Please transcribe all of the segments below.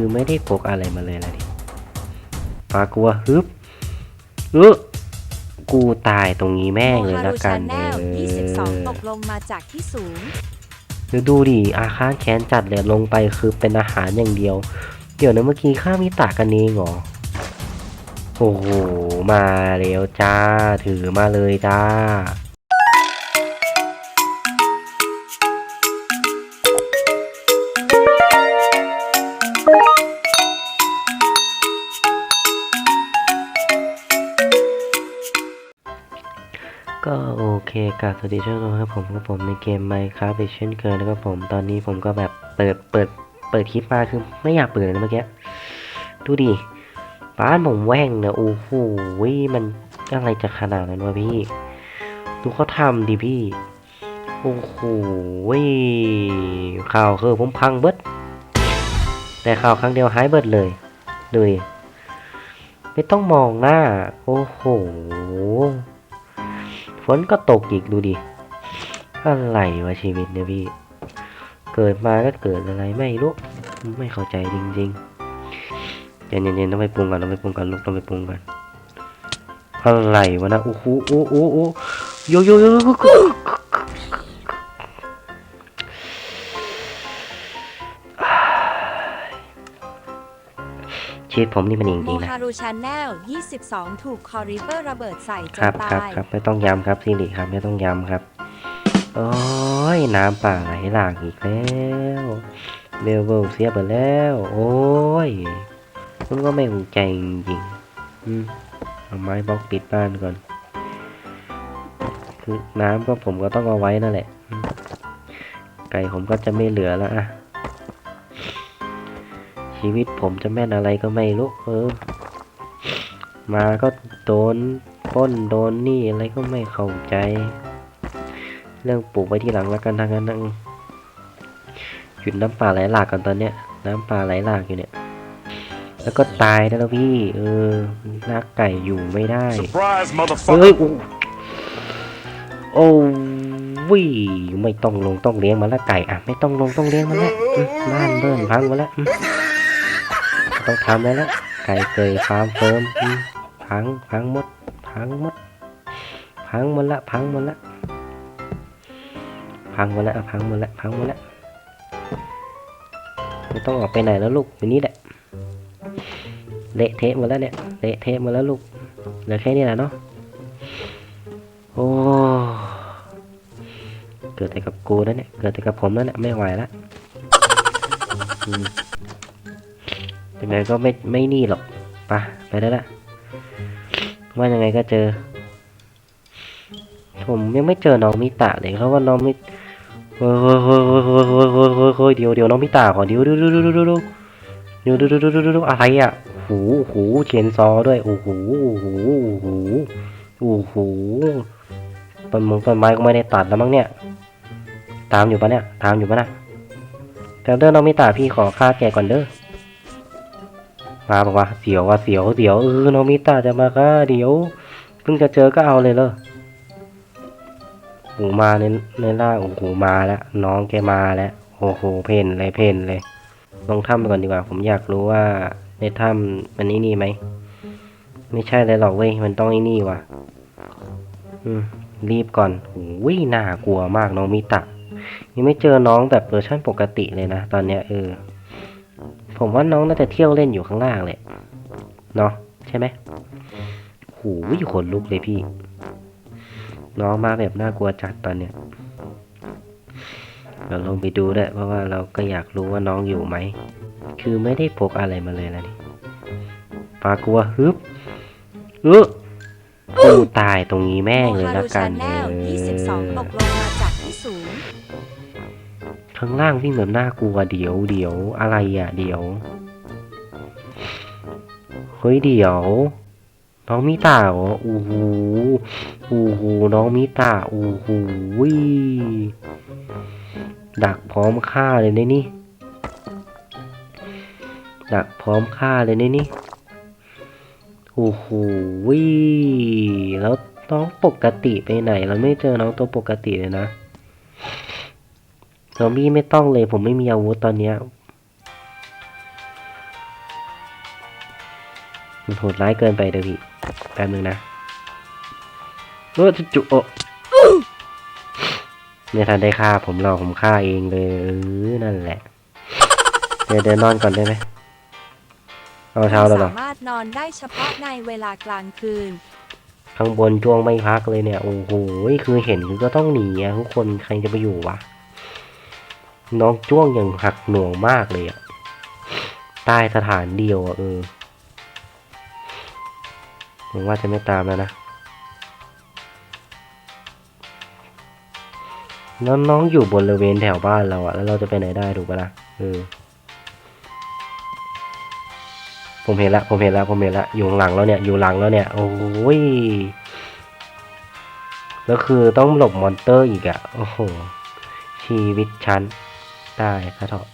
คือไม่ได้พกอะไรมาเลยนะดิปลากลัวฮึบเออกูตายตรงนี้แม่งเลยโมฮาละรุกัชานแนเอลอ22ตกลงมาจากที่สูงเดี๋ยวดูดิ อาฆาตแค้นจัดเลยลงไปคือเป็นอาหารอย่างเดียว เดี๋ยวนะเมื่อกี้ข้ามีตากันเองเหรอ โอ้โห มาแล้วจ้า ถือมาเลยจ้า เคกับสวัสดีทุกคนครับผมกับผมในเกม Minecraft อีกเช่นเคยนะครับผมตอนนี้ผมก็แบบเปิดเปิดเปิดคลิปมาคือไม่อยากเปิดเลยเมื่อกี้ดูดิบ้านผมแว่งเนี่ยโอ้โหมันอะไรจะขนาดนั้นวะพี่ ดูเขาทำดิพี่โอ้โหข่าวคือผมพังเบิด แต่ข่าวครั้งเดียวหายเบิดเลย ดูดิไม่ต้องมองหน้า โอ้โห นก็ตกอีกดูดิ อะไรวะชีวิตเนี่ยพี่ เกิดมาก็เกิดอะไรไม่รู้ ไม่เข้าใจจริงๆ เย็นๆต้องไปปรุงกันต้องไปปรุงกันลูกต้องไปปรุงกันอะไรวะนะโอ้โหโอ้โหโอ้โหโยโยโย ชีวิตผมนี่มันจโมริงๆนะ ฮารุชาแนล22 ถูกคอริเวอร์ระเบิดใส่จคนรับตาครับยครับไม่ต้องย้ำครับสิริครับไม่ต้องย้ำครับ โอ้ยน้ำป่าไหลหลากอีกแล้วเบลเบลเสียไปแล้ว โอ้ยมันก็ไม่หูใจจริงๆอืมเอาไม้บล็อกปิดบ้านก่อน คือน้ำก็ผมก็ต้องเอาไว้นั่นแหละอืมไก่ผมก็จะไม่เหลือแล้วอะ ชีวิตผมจะแม่นอะไรก็ไม่รู้เออ มาก็โดนปล้นโดนหนี่อะไรก็ไม่เข้าใจ เรื่องปลูกไว้ที่หลังแล้วกันทางนั้นนะอืมหยุดน้ำป่าไหลหลากกันตอนเนี้ย น้ำป่าไหลหลากอยู่เนี่ย แล้วก็ตายได้แล้วพี่ เออลักไก่อยู่ไม่ได้ Surprise, เฮ้ย motherfucker! อู้โอ้วิไม่ต้องลงต้องเลี้ยงมันละไก่อะ ไม่ต้องลงต้องเลี้ยงมันละอืมบ้านเบิ้นพังหมดแล้วอืม ต้องทำแล้วละไก่เกยฟาร์มเฟิร์มพังพังหมดพังหมดพังหมดละพังหมดละพังหมดละพังหมดละพังหมดละไม่ต้องออกไปไหนแล้วลูกอยู่นี่แหละเละเทะหมดแล้วเนี่ยเละเทะหมดแล้วลูกเหลือแค่นี้แหละเนาะโอ้เกิดแต่กับกูแล้วเนี่ยเกิดแต่กับผมแล้วเนี่ยไม่ไหวละ ยังไงก็ไม่ไม่นี่หรอกปะไปได้ละว่ายังไงก็เจอ ผมยังไม่เจอน้องมิตะเลยเขาว่าน้องมิเฮ้ยเฮ้ยเฮ้ยเฮ้ยเฮ้ยเฮ้ยเฮ้ยเฮ้ยเฮ้ยเดี๋ยวเดี๋ยวน้องมิตะก่อนเดี๋ยวดี๋ยวเดี๋ยวเดี๋ยวเดี๋ยวเดี๋ยวดี๋ยวเดี๋ยวเดี๋ยวเดี๋ยวเดี๋ยวอะไรอะหูหูเชนซอด้วยโอ้โหโอ้โหโอ้โหโอ้โหต้นมงต้นไม้ก็ไม่ได้ตัดแล้วมั้งเนี่ย ตามอยู่ปะเนี่ย ตามอยู่ปะนะแต่เดินน้องมิตะพี่ขอค่าแกก่อนเด้อ มาบอกว่าเสียวว่าเสียวเสียวเออโนมิตะจะมาก็เดี๋ยวเพิ่งจะเจอก็เอาเลยเลยโอ้มาในในล่างโอ้โหมาแล้วน้องแกมาแล้วโอ้โหเพนเลยเพนเลยลงถ้ำไปก่อนดีกว่า ผมอยากรู้ว่าในถ้ำมันนี่นี่ไหมไม่ใช่เลยหรอกเว้ยมันต้องไอ้นี่ว่ะอืมรีบก่อนโอ้ยน่ากลัวมากน้องมิตะยังไม่เจอน้องแบบเวอร์ชันปกติเลยนะ ตอนเนี้ยเออ ผมว่าน้องน่าจะเที่ยวเล่นอยู่ข้างล่างเลยเนาะใช่ไหมหูยขนลุกเลยพี่ น้องมาแบบน่ากลัวจัดตอนเนี้ยเราลงไปดูด้วยเพราะว่าเราก็อยากรู้ว่าน้องอยู่ไหม คือไม่ได้พกอะไรมาเลยนะนี่ปากลัวฮึบเออกูตายตรงนี้แม่งเลยละกันเอลอ ข้างล่างวิ่งแบบน่ากลัวเดี๋ยวเดี๋ยวอะไรอะ เดี๋ยว เฮ้ยเดี๋ยว น้องมิตาเหรอโอ้โหโอ้โหน้องมิตาโอ้โหดักพร้อมฆ่าเลยในนี่ ดักพร้อมฆ่าเลยในนี่โอ้โหวิแล้วน้องปกติไปไหน เราไม่เจอน้องตัวปกติเลยนะ ซอมบี้ไม่ต้องเลยผมไม่มีอาวุธตอนเนี้ยมันโหดร้ายเกินไปเดี๋ยวพี่แป๊บนึงนะเออจุจุโอะไม่ทันได้ฆ่าผมหรอกผมฆ่าเองเลยเออนั่นแหละ เดี๋ยวเดินนอนก่อนได้ไหมเอาเช้าแล้วเหรอสามารถนอนได้เฉพาะในเวลากลางคืน ข้างบนจ้วงไม่พักเลยเนี่ย โอ้โห คือเห็นคือก็ต้องหนีอะทุกคนใครจะไปอยู่วะ น้องจ้วงอย่างหักหน่วงมากเลยอะใต้สถานเดียวอะเออผมว่าจะไม่ตามแล้วนะน้องน้องอยู่บนริเวณแถวบ้านเราอะแล้วเราจะไปไหนได้ถูกปะล่ะเออ ผมเห็นละ ผมเห็นละ ผมเห็นละ อยู่หลังแล้วเนี่ย อยู่หลังแล้วเนี่ย โอ้ย แล้วคือต้องหลบมอนเตอร์อีกอะโอ้โห ชีวิตฉัน ได้ซะเถอะ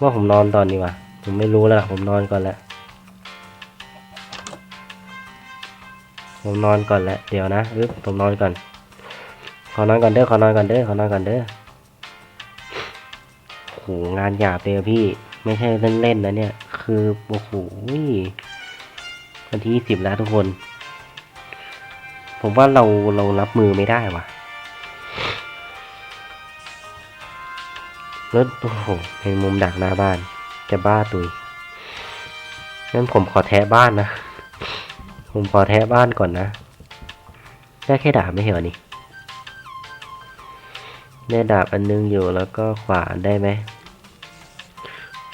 ว่าผมนอนตอนนี้วะผมไม่รู้แล้วผมนอนก่อนแล้วผมนอนก่อนแล้วเดี๋ยวนะอึ๊บผมนอนก่อน ขอนอนก่อนเด้อขอนอนก่อนเด้อขอนอนก่อนเด้อโหงานหยาบเลยพี่ไม่ใช่เล่นๆนะเนี่ย คือโอ้โหวันที่สิบแล้วทุกคน ผมว่าเราเรารับมือไม่ได้ว่ะ แล้วโอ้โหในมุมดักหน้าบ้าน จะบ้าตุยงั้นผมขอแทะบ้านนะ ผมขอแทะบ้านก่อนนะ ได้แค่ดาบไม่เหรอนี่ ได้ดาบอันนึงอยู่แล้วก็ขวานได้ไหม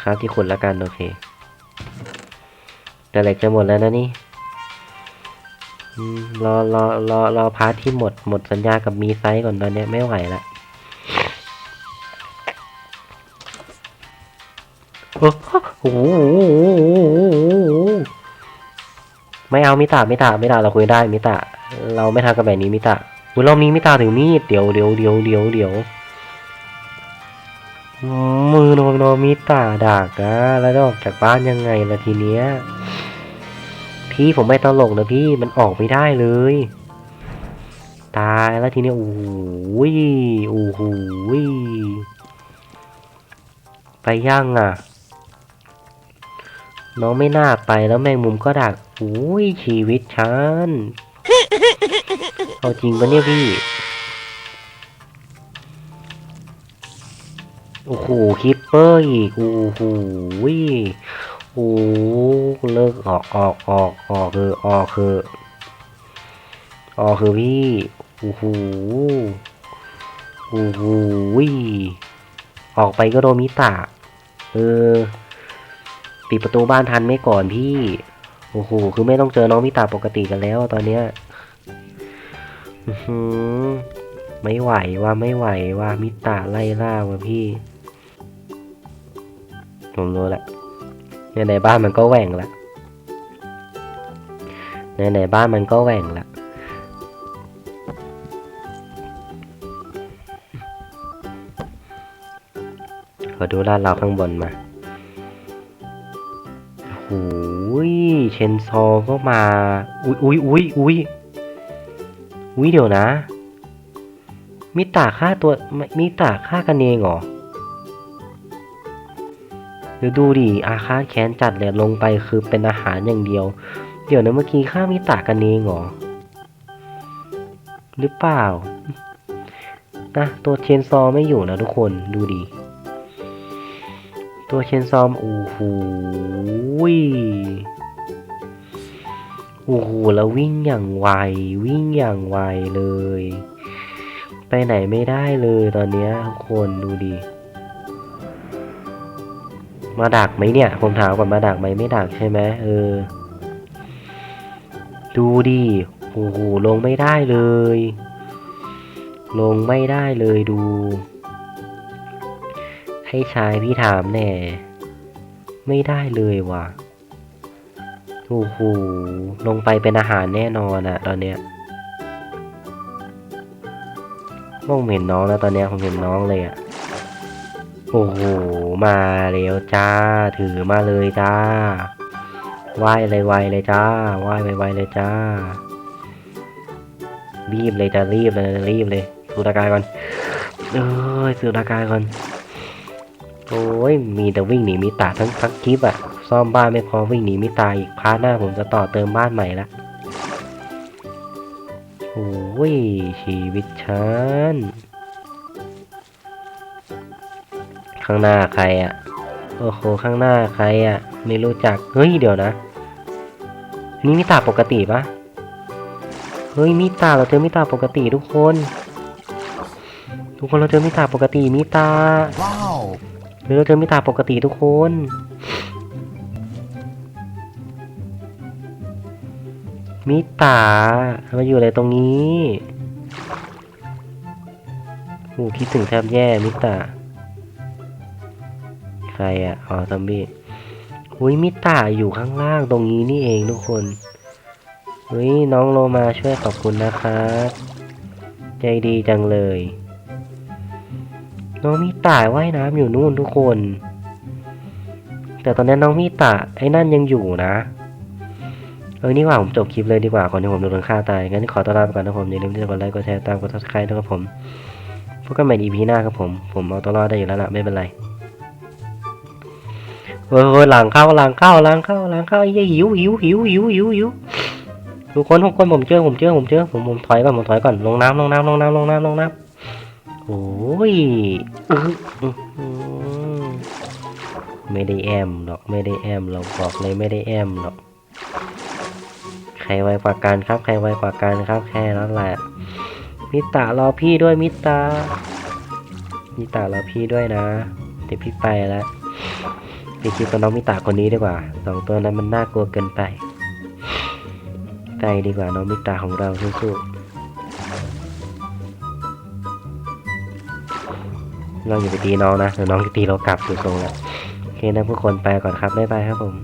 ครับที่ขุดละกันโอเค แต่เหล็กจะหมดแล้วนะนี่รอรอรอรอพาร์ทที่หมดหมดสัญญากับมีไซส์ก่อนตอนนี้ไม่ไหวละ โอ้โหไม่เอามิตามิตามิตาเราคุยได้มิตาเราไม่ทำกันแบบนี้มิตาอุ้ยเรามีมิตาถึงมีดเดี๋ยวเดี๋ยวเดี๋ยวเดี๋ยวเดี๋ยวมือโนโนมิตาดักอะแล้วออกจากบ้านยังไงล่ะทีเนี้ยพี่ผมไม่ตลกนะพี่มันออกไม่ได้เลย ตายแล้วทีเนี้ยโอ้โหยโอ้โหไปย่างอะ น้องไม่น่าไปแล้วแมงมุมก็ดักโอ้ยชีวิตฉัน เอาจริงปะเนี่ยพี่ โอ้โหคิปเปอร์อีก โอ้โหโอ้เลิกออกออกออกออกคือออกคือออกคือพี่โอ้โหโอ้โหออกไปก็โดนมิตะเออ ปิดประตูบ้านทันไม่ก่อนพี่ โอ้โห คือไม่ต้องเจอน้องมิตาปกติกันแล้วตอนเนี้ยือไม่ไหวว่าไม่ไหวว่ามิตาไล่ล่าว่ะพี่ ผมรู้ละในในบ้านมันก็แหว่งละในในบ้านมันก็แหว่งละขอดูลาดเราข้างบนมา โอ้ยเชนซอก็มา อุ้ยอุ้ยอุ้ยอุ้ยอุ้ยเดี๋ยวนะมิตาฆ่าตัวมิตาฆ่ากันเองเหรอเดี๋ยวดูดิอาฆาตแค้นจัดเลยลงไปคือเป็นอาหารอย่างเดียว เดี๋ยวนะเมื่อกี้ข้ามิตากันเองเหรอ หรือเปล่านะตัวเชนซอไม่อยู่นะทุกคนดูดิ ตัวเชนซอม โอ้โหโอ้โหแล้ววิ่งอย่างไว วิ่งอย่างไวเลย ไปไหนไม่ได้เลยตอนนี้ทุกคนดูดิ มาดักไหมเนี่ย ผมถามก่อนมาดักไหมไม่ดักใช่ไหมเออ ดูดิโอ้โหลงไม่ได้เลย ลงไม่ได้เลยดู ให้ชายพี่ถามแน่ ไม่ได้เลยว่ะโอ้โหลงไปเป็นอาหารแน่นอนอะตอนเนี้ยมองเห็นน้องแล้วตอนเนี้ยผมเห็นน้องเลยอะโอ้โห มาแล้วจ้า ถือมาเลยจ้าไหว้เลยไวเลยจ้าไหว้ไวเลยจ้า รีบเลยจ้ารีบเลยรีบเลย สูดอากาศก่อน เอ้ยสูดอากาศก่อน โอ้ยมีแต่วิ่งหนีมีตาทั้งทั้งคลิปอะซ่อมบ้านไม่พอวิ่งหนีมิตาอีกพาร์ทหน้าผมจะต่อเติมบ้านใหม่ละโอ้ยชีวิตฉันข้างหน้าใครอะ่ะโอ้โหข้างหน้าใครอะ่ะไม่รู้จักเฮ้ยเดี๋ยวนะนนี้มิตาปกติปะเฮ้ยมิตาเราเจอมิตาปกติทุกคน ทุกคนเราเจอมิตาปกติมิตา Wow. หรือเราเจอมิตาปกติทุกคน มิตามาอยู่อะไรตรงนี้โอ้คิดถึงแทบแย่มิตาใครอะอ๋อซอมบี้อุ้ยมิตาอยู่ข้างล่างตรงนี้นี่เองทุกคนเฮ้ยน้องโลมาช่วยขอบคุณนะครับ ใจดีจังเลย น้องมิตาว่ายน้ำอยู่นู่นทุกคน แต่ตอนนี้น้องมิตาไอ้นั่นยังอยู่นะ เออนี่ว่าผมจบคลิปเลยดีกว่าก่อนที่ผมโดนฆ่าตาย งั้นขอตัวลาไปก่อนนะผมอย่าลืมที่จะกดไลค์กดแชร์ตามกด subscribe ด้วยครับผมพบกันใหม่ EP หน้าครับผม ผมเอาตัวรอดได้อยู่แล้วล่ะไม่เป็นไรเฮ้ยเฮ้ยหลังเข้าหลังเข้าหลังเข้าหลังเข้าไอ้เหี้ยหิวหิวหิวหิวหิวหิวทุกคนทุกคนผมเจอผมเจอผมเจอผมผมถอยก่อนผมถอยก่อนลงน้ำลงน้ำลงน้ำลงน้ำลงน้ำ โอ้ยไม่ได้แอมหรอกไม่ได้แอมเราบอกเลยไม่ได้แอมหรอก ใครไวกว่ากันครับ ใครไวกว่ากันครับแค่นั้นแหละมิตารอพี่ด้วยมิตามิตารอพี่ด้วยนะเดี๋ยวพี่ไปแล้วไปคิดกับน้องมิตาคนนี้ดีกว่าสองตัวนั้นมันน่ากลัวเกินไปใจดีกว่าน้องมิตาของเราสู้ๆ เราอย่าไปตีน้องนะเดี๋ยวน้องจะตีเรากลับดูทรงแล้วโอเคนะทุกคนไปก่อนครับบ๊ายบายครับผม